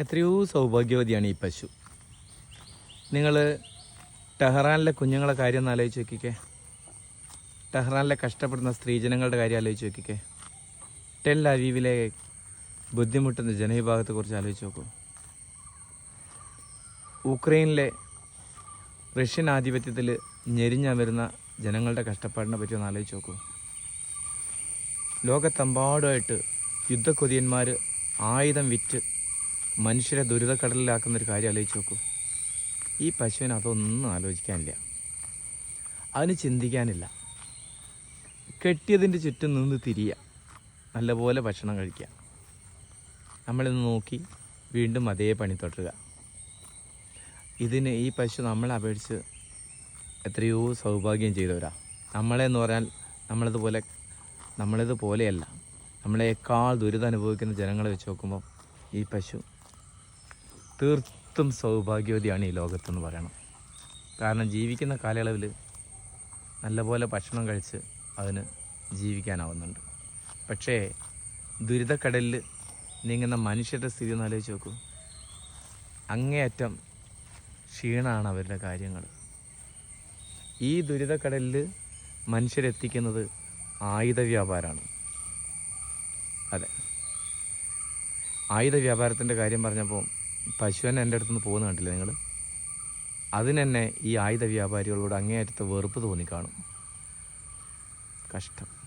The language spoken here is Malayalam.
എത്രയോ സൗഭാഗ്യവതിയാണ് ഈ പശു. നിങ്ങൾ ടെഹ്റാനിലെ കുഞ്ഞുങ്ങളെ കാര്യം ഒന്ന് ആലോചിച്ച് നോക്കിക്കേ. ടെഹ്റാനിലെ കഷ്ടപ്പെടുന്ന സ്ത്രീജനങ്ങളുടെ കാര്യം ആലോചിച്ച് നോക്കിക്കേ. ടെൽ അവീവിലെ ബുദ്ധിമുട്ടുന്ന ജനവിഭാഗത്തെക്കുറിച്ച് ആലോചിച്ച് നോക്കൂ. ഉക്രൈനിലെ റഷ്യൻ ആധിപത്യത്തിൽ ഞെരിഞ്ഞമരുന്ന ജനങ്ങളുടെ കഷ്ടപ്പാടിനെ പറ്റി ഒന്ന് ആലോചിച്ച് നോക്കൂ. ലോകത്തെമ്പാടുമായിട്ട് യുദ്ധക്കൊതിയന്മാർ ആയുധം വിറ്റ് മനുഷ്യരെ ദുരിതക്കടലിലാക്കുന്ന ഒരു കാര്യം ആലോചിച്ച് നോക്കൂ. ഈ പശുവിന് അതൊന്നും ആലോചിക്കാനില്ല. അതിന് ചിന്തിക്കാനില്ല. കെട്ടിയതിന്റെ ചുറ്റും നിന്ന് തിരിയുക നല്ലപോലെ ഭക്ഷണം കഴിക്കുക നമ്മളിന്ന് നോക്കി വീണ്ടും അതേ പണി തുടരുക. ഇതിന് ഈ പശു നമ്മളെ അപേക്ഷിച്ച് എത്രയോ സൗഭാഗ്യം ചെയ്തവരാ. നമ്മളെന്ന് പറഞ്ഞാൽ നമ്മളിതുപോലെ നമ്മളിതുപോലെയല്ല. നമ്മളെക്കാൾ ദുരിതം അനുഭവിക്കുന്ന ജനങ്ങളെ വെച്ച് നോക്കുമ്പോൾ ഈ പശു തീർത്തും സൗഭാഗ്യവതിയാണ് ഈ ലോകത്തെന്ന് പറയണം. കാരണം ജീവിക്കുന്ന കാലയളവിൽ നല്ലപോലെ ഭക്ഷണം കഴിച്ച് അതിന് ജീവിക്കാനാവുന്നുണ്ട്. പക്ഷേ ദുരിതക്കടലിൽ നീങ്ങുന്ന മനുഷ്യരുടെ സ്ഥിതി ഒന്ന് ആലോചിച്ച് നോക്കൂ. അങ്ങേയറ്റം ക്ഷീണമാണ് അവരുടെ കാര്യങ്ങൾ ഈ ദുരിതക്കടലിൽ മനുഷ്യരെത്തിക്കുന്നത് ആയുധ വ്യാപാരമാണ് അതെ. ആയുധ വ്യാപാരത്തിന്റെ കാര്യം പറഞ്ഞപ്പോൾ പശുവിനെ എന്റെ അടുത്തുനിന്ന് പോകുന്ന കണ്ടില്ലേ നിങ്ങൾ? അതിനെന്നെ ഈ ആയുധ വ്യാപാരികളോട് അങ്ങേയറ്റത്തെ വെറുപ്പ് തോന്നിക്കാണും. കഷ്ടം.